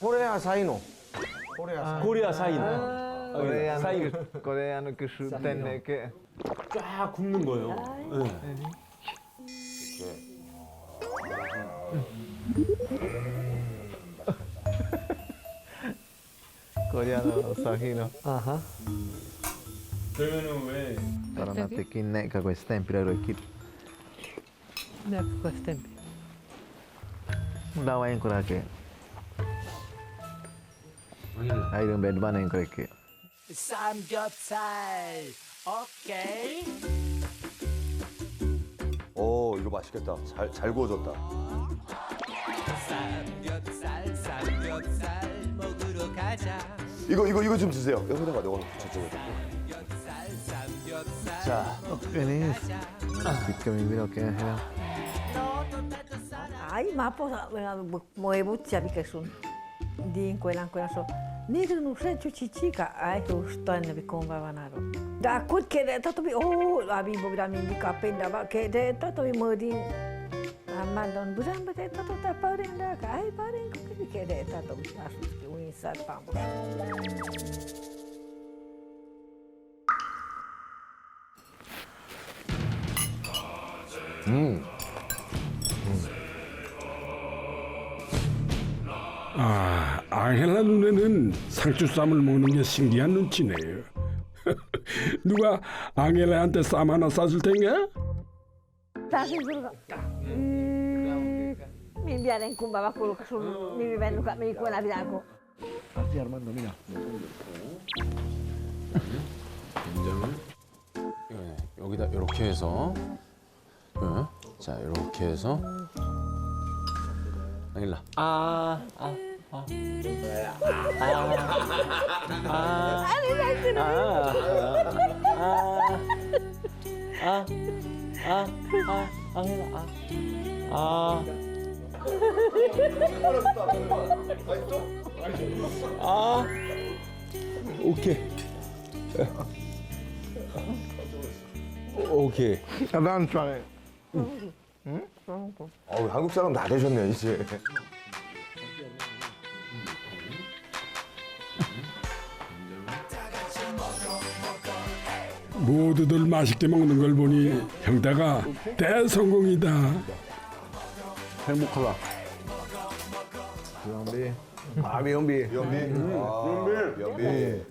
코레아 사이노. 코레아 사인. que, coreano que sutene que 쫙 굽는 거예요. 네. coreano sahino. Aha. 그러면은 왜 ka ko stempi ra kit. Nek questo Dawain bedman yung ko ke. 삼겹살 오케이 오 이거 맛있겠다. 잘 잘 구워졌다. 삼겹살 삼겹살 먹으러 가자 이거 이거 이거 좀 드세요. 여기다가 이거 저쪽에. 삼겹살 삼겹살 자, kami bino ke ha. Aí mapo ah, ah, moe butia bikesun. Din ko elan ko so. Nigru nu se chu chichika, ai tu stanne bi konga banaro. Da ku ke da tato bi o oh, la bi bo da min ka ba ke de tato bi mo din. Amandon buzan ba ya, de tato ta parin da ka ai parin ku bi ke de tato to asu ya, ki un sal pam. Mm. 아, 앙헬라 눈에는 상추 쌈을 먹는 게 신기한 눈치네요. 누가 앙헬라한테 쌈 하나 싸줄 텐가? Sicuro ka. Mi viene in kumba quello che sul mi vivendo ka mi quella bianco. 된장을 예, 여기다 이렇게 해서 예, 자 이렇게 해서 앙 일라 아, 아, 아. 아, 아, 아, 아, 아, 앙일라 아, 아. 아, 오케이. 오케이. Adan chwa. 어우, 한국 사람 다 되셨네 이제. 모두들 맛있게 먹는 걸 보니 형다가 대성공이다. 행복하다. Yombi. Ah, yombi. 연비. 아, 연비.